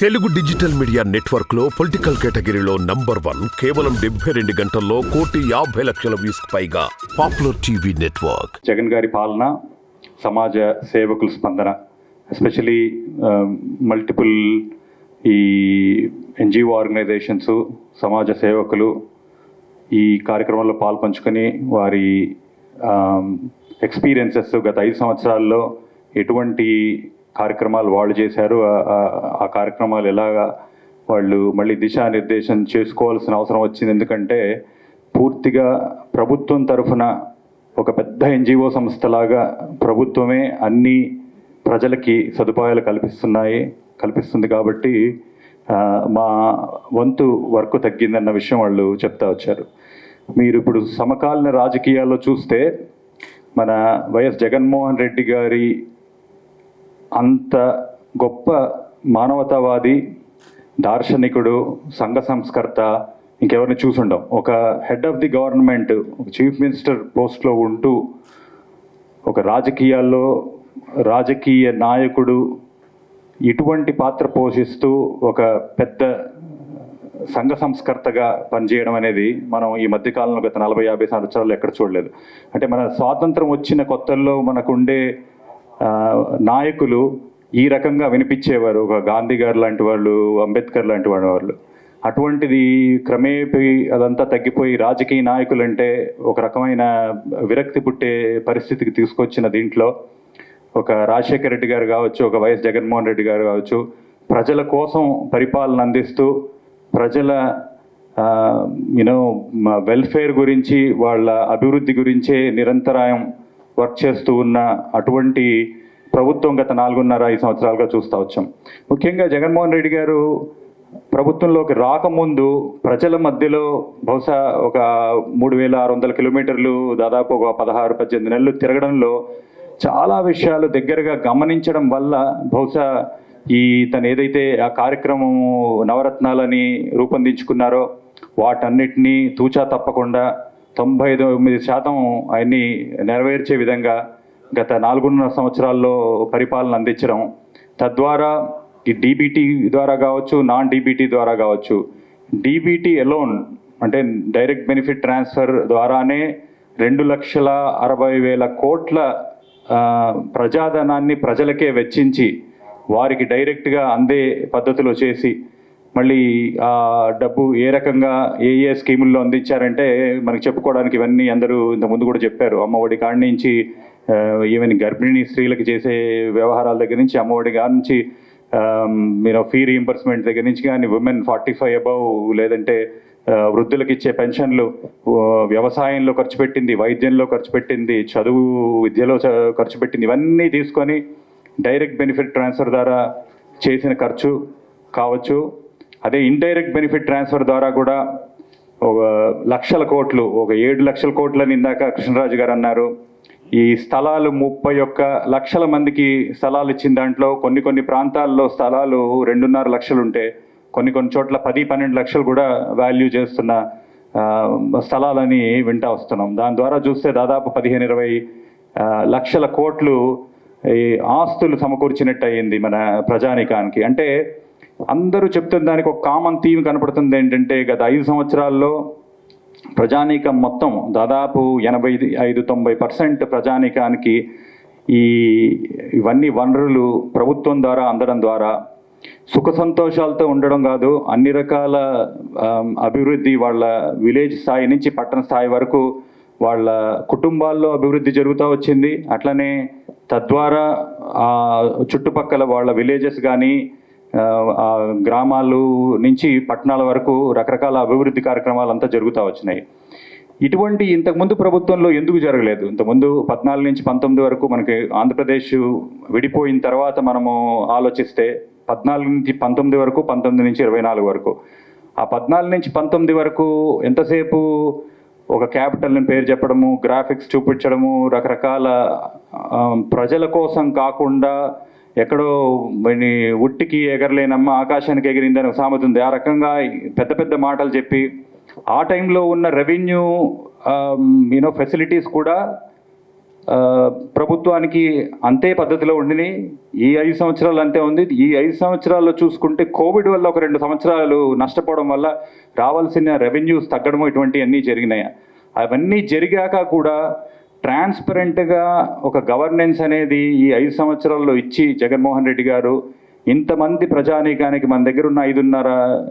Telugu digital media నెట్వర్క్లో political కేటగిరీలో number one కేవలం డెబ్బై రెండు గంటల్లో కోటి యాభై లక్షల వ్యూస్ పైగా పాపులర్ టీవీ నెట్వర్క్. జగన్ గారి పాలన సమాజ సేవకుల స్పందన ఎస్పెషలీ మల్టిపుల్ ఈ ఎన్జిఓ ఆర్గనైజేషన్స్ సమాజ సేవకులు ఈ కార్యక్రమంలో పాల్పంచుకొని వారి ఎక్స్పీరియన్సెస్ గత ఐదు సంవత్సరాల్లో ఎటువంటి కార్యక్రమాలు వాళ్ళు చేశారు. ఆ- కార్యక్రమాలు ఎలాగా వాళ్ళు మళ్ళీ దిశానిర్దేశం చేసుకోవాల్సిన అవసరం వచ్చింది. ఎందుకంటే పూర్తిగా ప్రభుత్వం తరఫున ఒక పెద్ద ఎన్జిఓ సంస్థలాగా ప్రభుత్వమే అన్ని ప్రజలకి సదుపాయాలు కల్పిస్తున్నాయి కల్పిస్తుంది కాబట్టి మా వంతు వర్క్ తగ్గిందన్న విషయం వాళ్ళు చెప్తా వచ్చారు. మీరు ఇప్పుడు సమకాలీన రాజకీయాల్లో చూస్తే మన వైఎస్ జగన్మోహన్ రెడ్డి గారి అంత గొప్ప మానవతావాది దార్శనికుడు సంఘ సంస్కర్త ఇంకెవరిని చూసుండం ఒక హెడ్ ఆఫ్ ది గవర్నమెంట్ ఒక చీఫ్ మినిస్టర్ పోస్ట్లో ఉంటూ ఒక రాజకీయాల్లో రాజకీయ నాయకుడు ఇటువంటి పాత్ర పోషిస్తూ ఒక పెద్ద సంఘ సంస్కర్తగా పనిచేయడం అనేది మనం ఈ మధ్యకాలంలో గత నలభై యాభై సంవత్సరాలు ఎక్కడ చూడలేదు. అంటే మన స్వాతంత్రం వచ్చిన కొత్తల్లో మనకుండే ఉండే నాయకులు ఈ రకంగా వినిపించేవారు. ఒక గాంధీ గారు లాంటి వాళ్ళు అంబేద్కర్ లాంటి వాళ్ళు అటువంటిది క్రమేపీ అదంతా తగ్గిపోయి రాజకీయ నాయకులు అంటే ఒక రకమైన విరక్తి పుట్టే పరిస్థితికి తీసుకొచ్చిన దీంట్లో ఒక రాజశేఖర రెడ్డి గారు కావచ్చు ఒక వైఎస్ జగన్మోహన్ రెడ్డి గారు కావచ్చు ప్రజల కోసం పరిపాలన అందిస్తూ ప్రజల యూనో వెల్ఫేర్ గురించి వాళ్ళ అభివృద్ధి గురించే నిరంతరాయం వర్క్ చేస్తూ ఉన్న అటువంటి ప్రభుత్వం గత నాలుగున్నర ఐదు సంవత్సరాలుగా చూస్తూ వచ్చాం. ముఖ్యంగా జగన్మోహన్ రెడ్డి గారు ప్రభుత్వంలోకి రాకముందు ప్రజల మధ్యలో బహుశా ఒక మూడు వేల ఆరు వందల కిలోమీటర్లు దాదాపు ఒక పదహారు పద్దెనిమిది నెలలు తిరగడంలో చాలా విషయాలు దగ్గరగా గమనించడం వల్ల బహుశా ఈ తను ఏదైతే ఆ కార్యక్రమము నవరత్నాలని రూపొందించుకున్నారో వాటన్నిటినీ తూచా తప్పకుండా తొంభై తొమ్మిది శాతం అన్ని నెరవేర్చే విధంగా గత నాలుగున్నర సంవత్సరాల్లో పరిపాలన అందించడం. తద్వారా ఈ డీబీటీ ద్వారా కావచ్చు నాన్ డీబీటీ ద్వారా కావచ్చు డీబీటీ ఎలోన్ అంటే డైరెక్ట్ బెనిఫిట్ ట్రాన్స్ఫర్ ద్వారానే రెండు లక్షల అరవై వేల కోట్ల ప్రజాధనాన్ని ప్రజలకే వెచ్చించి వారికి డైరెక్ట్గా అందే పద్ధతిలో చేసి మళ్ళీ ఆ డబ్బు ఏ రకంగా ఏ ఏ స్కీముల్లో అందించారంటే మనకు చెప్పుకోవడానికి ఇవన్నీ అందరూ ఇంత ముందు కూడా చెప్పారు. అమ్మఒడి కాడి నుంచి ఈవెన్ గర్భిణీ స్త్రీలకు చేసే వ్యవహారాల దగ్గర నుంచి అమ్మఒడి కాడి నుంచి మీరు ఫీ రీఎంబర్స్మెంట్ దగ్గర నుంచి కానీ ఉమెన్ ఫార్టీ ఫైవ్ అబవ్ లేదంటే వృద్ధులకు ఇచ్చే పెన్షన్లు వ్యవసాయంలో ఖర్చు పెట్టింది వైద్యంలో ఖర్చు పెట్టింది చదువు విద్యలో చ- ఖర్చు పెట్టింది ఇవన్నీ తీసుకొని డైరెక్ట్ బెనిఫిట్ ట్రాన్స్ఫర్ ద్వారా చేసిన ఖర్చు కావచ్చు. అదే ఇండైరెక్ట్ బెనిఫిట్ ట్రాన్స్ఫర్ ద్వారా కూడా ఒక లక్షల కోట్లు ఒక ఏడు లక్షల కోట్లని ఇందాక కృష్ణరాజు గారు అన్నారు. ఈ స్థలాలు ముప్పై ఒక్క లక్షల మందికి స్థలాలు ఇచ్చిన దాంట్లో కొన్ని కొన్ని ప్రాంతాల్లో స్థలాలు రెండున్నర లక్షలు ఉంటే కొన్ని కొన్ని చోట్ల పది పన్నెండు లక్షలు కూడా వాల్యూ చేస్తున్న స్థలాలని వింటా వస్తున్నాం. దాని ద్వారా చూస్తే దాదాపు పదిహేను ఇరవై లక్షల కోట్లు ఈ ఆస్తులు సమకూర్చినట్టు అయ్యింది మన ప్రజానికానికి. అంటే అందరూ చెప్తున్న దానికి ఒక కామన్ థీమ్ కనపడుతుంది ఏంటంటే గత ఐదు సంవత్సరాల్లో ప్రజానీకం మొత్తం దాదాపు ఎనభై ఐదు తొంభై పర్సెంట్ ప్రజానీకానికి ఈ ఇవన్నీ వనరులు ప్రభుత్వం ద్వారా అందడం ద్వారా సుఖ సంతోషాలతో ఉండడం కాదు అన్ని రకాల అభివృద్ధి వాళ్ళ విలేజ్ స్థాయి నుంచి పట్టణ స్థాయి వరకు వాళ్ళ కుటుంబాల్లో అభివృద్ధి జరుగుతూ వచ్చింది. అట్లనే తద్వారా చుట్టుపక్కల వాళ్ళ విలేజెస్ కానీ గ్రామాలు నుంచి పట్టణాల వరకు రకరకాల అభివృద్ధి కార్యక్రమాలు అంతా జరుగుతూ వచ్చినాయి. ఇటువంటి ఇంతకుముందు ప్రభుత్వంలో ఎందుకు జరగలేదు? ఇంతకుముందు పద్నాలుగు నుంచి పంతొమ్మిది వరకు మనకి ఆంధ్రప్రదేశ్ విడిపోయిన తర్వాత మనము ఆలోచిస్తే పద్నాలుగు నుంచి పంతొమ్మిది వరకు పంతొమ్మిది నుంచి ఇరవై నాలుగు వరకు. ఆ పద్నాలుగు నుంచి పంతొమ్మిది వరకు ఎంతసేపు ఒక క్యాపిటల్ని పేరు చెప్పడము గ్రాఫిక్స్ చూపించడము రకరకాల ప్రజల కోసం కాకుండా ఎక్కడో మరి ఉట్టికి ఎగరలేనమ్మ ఆకాశానికి ఎగిరిందని ఒక సామెత ఉంది. ఆ రకంగా పెద్ద పెద్ద మాటలు చెప్పి ఆ టైంలో ఉన్న రెవెన్యూ యూనో ఫెసిలిటీస్ కూడా ప్రభుత్వానికి అంతే పద్ధతిలో ఉండినాయి ఈ ఐదు సంవత్సరాలు అంతే ఉంది. ఈ ఐదు సంవత్సరాల్లో చూసుకుంటే కోవిడ్ వల్ల ఒక రెండు సంవత్సరాలు నష్టపోవడం వల్ల రావాల్సిన రెవెన్యూస్ తగ్గడము ఇటువంటివన్నీ జరిగినాయి. అవన్నీ జరిగాక కూడా ట్రాన్స్పరెంట్గా ఒక గవర్నెన్స్ అనేది ఈ ఐదు సంవత్సరాల్లో ఇచ్చి జగన్మోహన్ రెడ్డి గారు ఇంతమంది ప్రజానీకానికి మన దగ్గర ఉన్న ఐదున్నర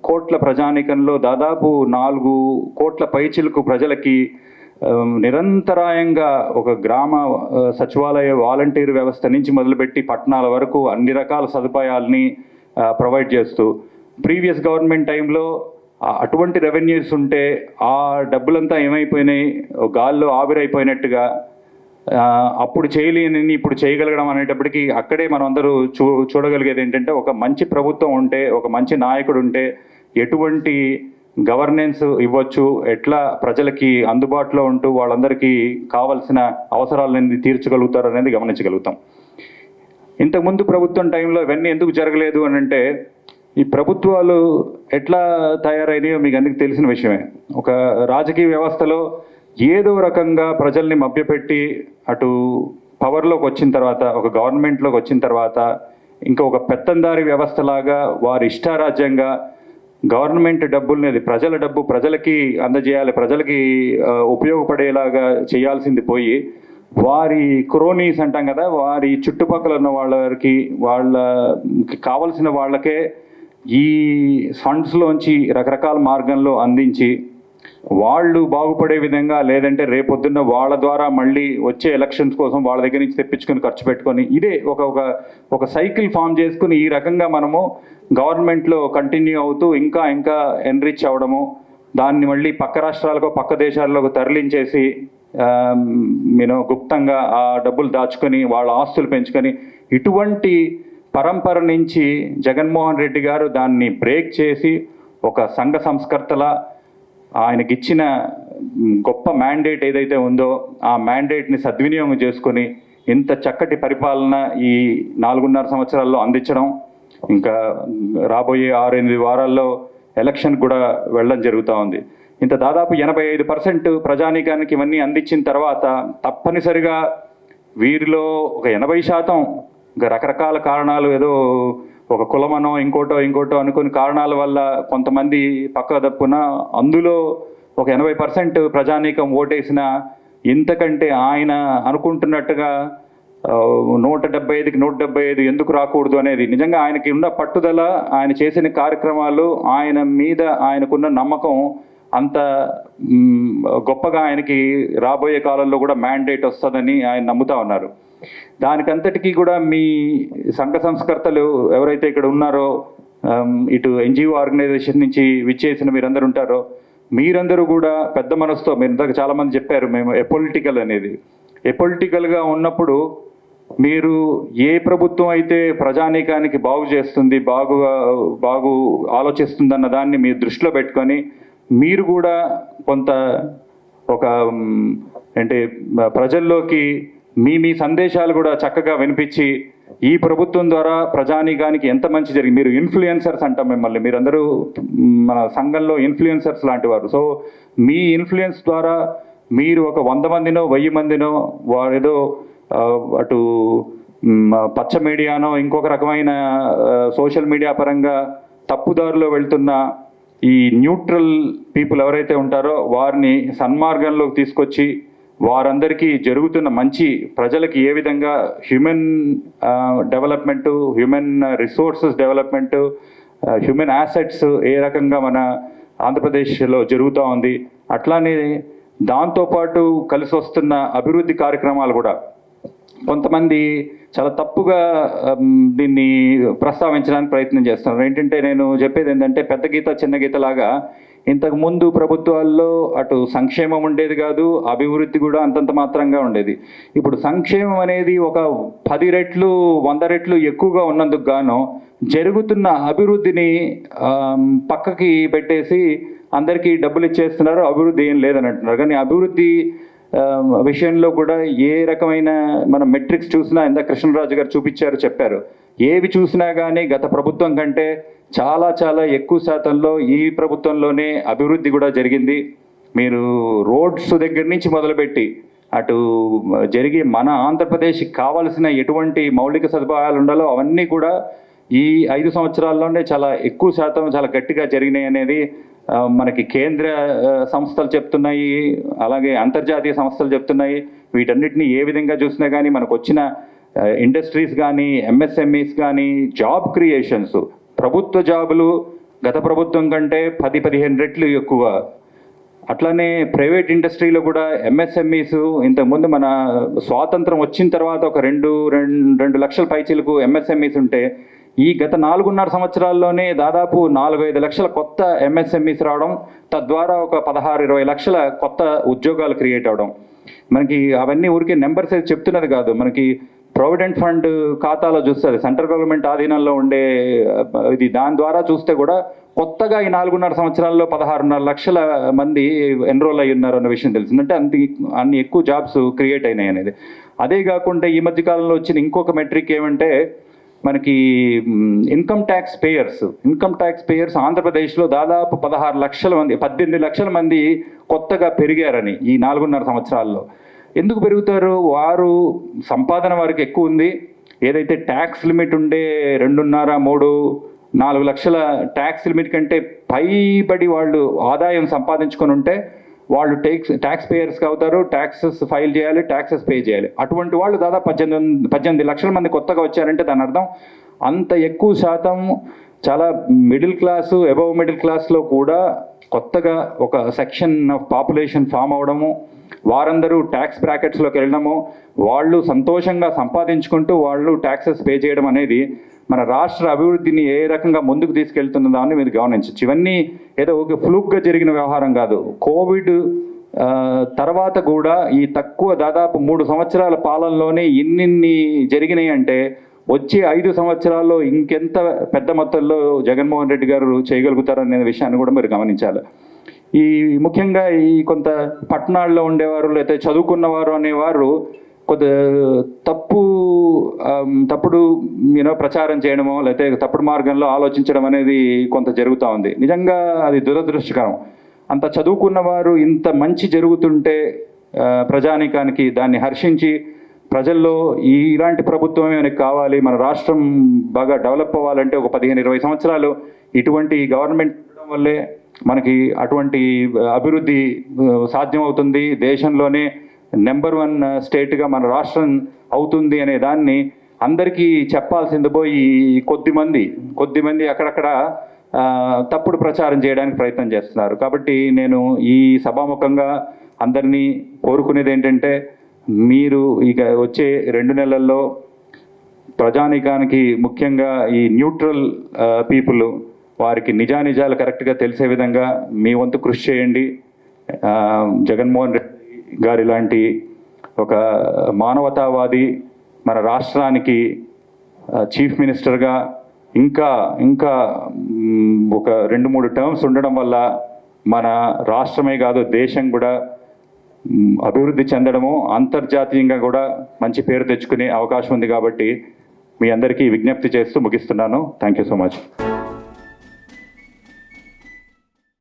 కోట్ల ప్రజానీకంలో దాదాపు నాలుగు కోట్ల పైచిలకు ప్రజలకి నిరంతరాయంగా ఒక గ్రామ సచివాలయ వాలంటీర్ వ్యవస్థ నుంచి మొదలుపెట్టి పట్టణాల వరకు అన్ని రకాల సదుపాయాల్ని ప్రొవైడ్ చేస్తూ ప్రీవియస్ గవర్నమెంట్ టైంలో అటువంటి రెవెన్యూస్ ఉంటే ఆ డబ్బులంతా ఏమైపోయినాయి? గాల్లో ఆవిరైపోయినట్టుగా అప్పుడు చేయలేని ఇప్పుడు చేయగలగడం అనేటప్పటికీ అక్కడే మనం అందరూ చూ చూడగలిగేది ఏంటంటే ఒక మంచి ప్రభుత్వం ఉంటే ఒక మంచి నాయకుడు ఉంటే ఎటువంటి గవర్నెన్స్ ఇవ్వచ్చు ఎట్లా ప్రజలకి అందుబాటులో ఉంటూ వాళ్ళందరికీ కావాల్సిన అవసరాలన్నీ తీర్చగలుగుతారు అనేది గమనించగలుగుతాం. ఇంతకుముందు ప్రభుత్వం టైంలో ఇవన్నీ ఎందుకు జరగలేదు అని అంటే ఈ ప్రభుత్వాలు ఎట్లా తయారైనాయో మీకు అందరికి తెలిసిన విషయమే. ఒక రాజకీయ వ్యవస్థలో ఏదో రకంగా ప్రజల్ని మభ్యపెట్టి అటు పవర్లోకి వచ్చిన తర్వాత ఒక గవర్నమెంట్లోకి వచ్చిన తర్వాత ఇంకా ఒక పెత్తందారి వ్యవస్థలాగా వారి ఇష్టారాజ్యంగా గవర్నమెంట్ డబ్బుల్ని అది ప్రజల డబ్బు ప్రజలకి అందజేయాలి ప్రజలకి ఉపయోగపడేలాగా చేయాల్సింది పోయి వారి క్రోనీస్ అంటాం కదా వారి చుట్టుపక్కల ఉన్న వాళ్ళకి వాళ్ళకి కావలసిన వాళ్ళకే ఈ ఫండ్స్లోంచి రకరకాల మార్గంలో అందించి వాళ్ళు బాగుపడే విధంగా లేదంటే రేపొద్దున్న వాళ్ళ ద్వారా మళ్ళీ వచ్చే ఎలక్షన్స్ కోసం వాళ్ళ దగ్గర నుంచి తెప్పించుకొని ఖర్చు పెట్టుకొని ఇదే ఒక ఒక ఒక సైకిల్ ఫామ్ చేసుకుని ఈ రకంగా మనము గవర్నమెంట్లో కంటిన్యూ అవుతూ ఇంకా ఇంకా ఎన్రిచ్ అవ్వడము దాన్ని మళ్ళీ పక్క రాష్ట్రాలకు పక్క దేశాలకు తరలించేసి నేను గుప్తంగా ఆ డబ్బులు దాచుకొని వాళ్ళ ఆస్తులు పెంచుకొని ఇటువంటి పరంపర నుంచి జగన్మోహన్ రెడ్డి గారు దాన్ని బ్రేక్ చేసి ఒక సంఘ సంస్కర్తల ఆయనకిచ్చిన గొప్ప మ్యాండేట్ ఏదైతే ఉందో ఆ మ్యాండేట్ని సద్వినియోగం చేసుకొని ఇంత చక్కటి పరిపాలన ఈ నాలుగున్నర సంవత్సరాల్లో అందించడం ఇంకా రాబోయే ఆరు ఎనిమిది వారాల్లో ఎలక్షన్ కూడా వెళ్ళడం జరుగుతూ ఉంది. ఇంత దాదాపు ఎనభై ఐదు పర్సెంట్ ప్రజానీకానికి ఇవన్నీ అందించిన తర్వాత తప్పనిసరిగా వీరిలో ఒక ఎనభై శాతం ఇంకా రకరకాల కారణాలు ఏదో ఒక కులమనో ఇంకోటో ఇంకోటో అనుకుని కారణాల వల్ల కొంతమంది పక్క తప్పున అందులో ఒక ఎనభై పర్సెంట్ ప్రజానీకం ఓటేసిన ఇంతకంటే ఆయన అనుకుంటున్నట్టుగా నూట డెబ్బై ఐదుకి నూట డెబ్బై ఐదు ఎందుకు రాకూడదు అనేది నిజంగా ఆయనకి ఉన్న పట్టుదల ఆయన చేసిన కార్యక్రమాలు ఆయన మీద ఆయనకున్న నమ్మకం అంత గొప్పగా ఆయనకి రాబోయే కాలంలో కూడా మ్యాండేట్ వస్తుందని ఆయన నమ్ముతా ఉన్నారు. దానికంతటికీ కూడా మీ సంఘ సంస్కర్తలు ఎవరైతే ఇక్కడ ఉన్నారో ఇటు ఎన్జిఓ ఆర్గనైజేషన్ నుంచి విచ్చేసిన మీరందరూ ఉంటారో మీరందరూ కూడా పెద్ద మనసుతో మీరు ఇంతకు చాలామంది చెప్పారు మేము ఎపొలిటికల్ అనేది. ఎపొలిటికల్గా ఉన్నప్పుడు మీరు ఏ ప్రభుత్వం అయితే ప్రజానీకానికి బాగు చేస్తుంది బాగుగా బాగు ఆలోచిస్తుందన్న దాన్ని మీరు దృష్టిలో పెట్టుకొని మీరు కూడా కొంత ఒక అంటే ప్రజల్లోకి మీ మీ సందేశాలు కూడా చక్కగా వినిపించి ఈ ప్రభుత్వం ద్వారా ప్రజానీకానికి ఎంత మంచి జరిగింది. మీరు ఇన్ఫ్లుయెన్సర్స్ అంటాం మిమ్మల్ని. మీరందరూ మన సంఘంలో ఇన్ఫ్లుయెన్సర్స్ లాంటి వారు. సో మీ ఇన్ఫ్లుయెన్స్ ద్వారా మీరు ఒక వంద మందినో వెయ్యి మందినో వారేదో అటు పచ్చ మీడియానో ఇంకొక రకమైన సోషల్ మీడియా పరంగా తప్పుదారిలో వెళ్తున్న ఈ న్యూట్రల్ పీపుల్ ఎవరైతే ఉంటారో వారిని సన్మార్గంలోకి తీసుకొచ్చి వారందరికీ జరుగుతున్న మంచి ప్రజలకి ఏ విధంగా human development human resources development human assets ఏ రకంగా మన ఆంధ్రప్రదేశ్లో జరుగుతూ ఉంది అట్లానే దాంతోపాటు కలిసి వస్తున్న అభివృద్ధి కార్యక్రమాలు కూడా. కొంతమంది చాలా తప్పుగా దీన్ని ప్రస్తావించడానికి ప్రయత్నం చేస్తున్నారు. ఏంటంటే నేను చెప్పేది ఏంటంటే పెద్ద గీత చిన్న గీత లాగా ఇంతకుముందు ప్రభుత్వాల్లో అటు సంక్షేమం ఉండేది కాదు అభివృద్ధి కూడా అంతంత మాత్రంగా ఉండేది. ఇప్పుడు సంక్షేమం అనేది ఒక పది రెట్లు వంద రెట్లు ఎక్కువగా ఉన్నందుకు గాను జరుగుతున్న అభివృద్ధిని పక్కకి పెట్టేసి అందరికీ డబ్బులు ఇచ్చేస్తున్నారు. అభివృద్ధి ఏం లేదని అంటున్నారు కానీ అభివృద్ధి విషయంలో కూడా ఏ రకమైన మన మెట్రిక్స్ చూసినా ఇందా కృష్ణరాజు గారు చూపించారు చెప్పారు. ఏవి చూసినా కానీ గత ప్రభుత్వం కంటే చాలా చాలా ఎక్కువ శాతంలో ఈ ప్రభుత్వంలోనే అభివృద్ధి కూడా జరిగింది. మీరు రోడ్స్ దగ్గర నుంచి మొదలుపెట్టి అటు జరిగి మన ఆంధ్రప్రదేశ్కి కావాల్సిన ఎటువంటి మౌలిక సదుపాయాలు ఉండాలో అవన్నీ కూడా ఈ ఐదు సంవత్సరాల్లోనే చాలా ఎక్కువ శాతం చాలా గట్టిగా జరిగినాయి అనేది మనకి కేంద్ర సంస్థలు చెప్తున్నాయి అలాగే అంతర్జాతీయ సంస్థలు చెప్తున్నాయి. వీటన్నిటిని ఏ విధంగా చూసినా కానీ మనకు వచ్చిన ఇండస్ట్రీస్ కానీ ఎంఎస్ఎంఈస్ కానీ జాబ్ క్రియేషన్స్ ప్రభుత్వ జాబులు గత ప్రభుత్వం కంటే పది పదిహేను రెట్లు ఎక్కువ. అట్లానే ప్రైవేట్ ఇండస్ట్రీలో కూడా ఎంఎస్ఎంఈస్ ఇంతకుముందు మన స్వాతంత్రం వచ్చిన తర్వాత ఒక రెండు రెండు రెండు లక్షల పైచీలకు ఎంఎస్ఎంఈస్ ఉంటే ఈ గత నాలుగున్నర సంవత్సరాల్లోనే దాదాపు నాలుగైదు లక్షల కొత్త ఎంఎస్ఎంఈస్ రావడం తద్వారా ఒక పదహారు ఇరవై లక్షల కొత్త ఉద్యోగాలు క్రియేట్ అవడం. మనకి అవన్నీ ఊరికే నెంబర్స్ చెప్తున్నది కాదు. మనకి ప్రావిడెంట్ ఫండ్ ఖాతాలో చూస్తుంది సెంట్రల్ గవర్నమెంట్ ఆధీనంలో ఉండే ఇది దాని ద్వారా చూస్తే కూడా కొత్తగా ఈ నాలుగున్నర సంవత్సరాల్లో పదహారున్నర లక్షల మంది ఎన్రోల్ అయి ఉన్నారు అన్న విషయం తెలిసిందంటే అంత అన్ని ఎక్కువ జాబ్స్ క్రియేట్ అయినాయి అనేది. అదే కాకుండా ఈ మధ్య కాలంలో వచ్చిన ఇంకొక మెట్రిక్ ఏమంటే మనకి income tax payers income tax payers ఆంధ్రప్రదేశ్లో దాదాపు పదహారు లక్షల మంది పద్దెనిమిది లక్షల మంది కొత్తగా పెరిగారని ఈ నాలుగున్నర సంవత్సరాల్లో. ఎందుకు పెరుగుతారు? వారు సంపాదన వారికి ఎక్కువ ఉంది. ఏదైతే ట్యాక్స్ లిమిట్ ఉండే రెండున్నర మూడు నాలుగు లక్షల ట్యాక్స్ లిమిట్ కంటే పైబడి వాళ్ళు ఆదాయం సంపాదించుకొని ఉంటే వాళ్ళు టేక్స్ ట్యాక్స్ పేయర్స్కి అవుతారు ట్యాక్సెస్ ఫైల్ చేయాలి ట్యాక్సెస్ పే చేయాలి. అటువంటి వాళ్ళు దాదాపు పద్దెనిమిది పద్దెనిమిది లక్షల మంది కొత్తగా వచ్చారంటే దాని అర్థం అంత ఎక్కువ శాతం చాలా మిడిల్ క్లాసు అబవ్ మిడిల్ క్లాస్లో కూడా కొత్తగా ఒక సెక్షన్ ఆఫ్ పాపులేషన్ ఫామ్ అవడము వారందరూ ట్యాక్స్ బ్రాకెట్స్లోకి వెళ్ళడము వాళ్ళు సంతోషంగా సంపాదించుకుంటూ వాళ్ళు ట్యాక్సెస్ పే చేయడం అనేది మన రాష్ట్ర అభివృద్ధిని ఏ రకంగా ముందుకు తీసుకెళ్తున్న అని మీరు గమనించవచ్చు. ఇవన్నీ ఏదో ఒక ఫ్లూక్గా జరిగిన వ్యవహారం కాదు. కోవిడ్ తర్వాత కూడా ఈ తక్కువ దాదాపు మూడు సంవత్సరాల పాలనలోనే ఇన్నిన్ని జరిగినాయి అంటే వచ్చే ఐదు సంవత్సరాల్లో ఇంకెంత పెద్ద మొత్తంలో జగన్మోహన్ రెడ్డి గారు చేయగలుగుతారు అనే విషయాన్ని కూడా మీరు గమనించాలి. ఈ ముఖ్యంగా ఈ కొంత పట్టణాల్లో ఉండేవారు లేకపోతే చదువుకున్నవారు అనేవారు కొద్ది తప్పు తప్పుడు యూనో ప్రచారం చేయడమో లేకపోతే తప్పుడు మార్గంలో ఆలోచించడం అనేది కొంత జరుగుతూ ఉంది. నిజంగా అది దురదృష్టకరం. అంత చదువుకున్న వారు ఇంత మంచి జరుగుతుంటే ప్రజానీకానికి దాన్ని హర్షించి ప్రజల్లో ఈ ఇలాంటి ప్రభుత్వమే మనకి కావాలి మన రాష్ట్రం బాగా డెవలప్ అవ్వాలంటే ఒక పదిహేను ఇరవై సంవత్సరాలు ఇటువంటి గవర్నమెంట్ ఉండడం వల్లే మనకి అటువంటి అభివృద్ధి సాధ్యమవుతుంది దేశంలోనే. నెంబర్ వన్ స్టేట్గా మన రాష్ట్రం అవుతుంది అనే దాన్ని అందరికీ చెప్పాల్సింది పోయి కొద్ది మంది కొద్ది మంది అక్కడక్కడ తప్పుడు ప్రచారం చేయడానికి ప్రయత్నం చేస్తున్నారు. కాబట్టి నేను ఈ సభాముఖంగా అందరినీ కోరుకునేది ఏంటంటే మీరు ఇక వచ్చే రెండు నెలల్లో ప్రజానీకానికి ముఖ్యంగా ఈ న్యూట్రల్ పీపుల్ వారికి నిజానిజాలు కరెక్ట్గా తెలిసే విధంగా మీ వంతు కృషి చేయండి. జగన్మోహన్ రెడ్డి గారి లాంటి ఒక మానవతావాది మన రాష్ట్రానికి చీఫ్ మినిస్టర్గా ఇంకా ఇంకా ఒక రెండు మూడు టర్మ్స్ ఉండడం వల్ల మన రాష్ట్రమే కాదు దేశం కూడా అభివృద్ధి చెందడము అంతర్జాతీయంగా కూడా మంచి పేరు తెచ్చుకునే అవకాశం ఉంది కాబట్టి మీ అందరికీ విజ్ఞప్తి చేస్తూ ముగిస్తున్నాను. Thank you so much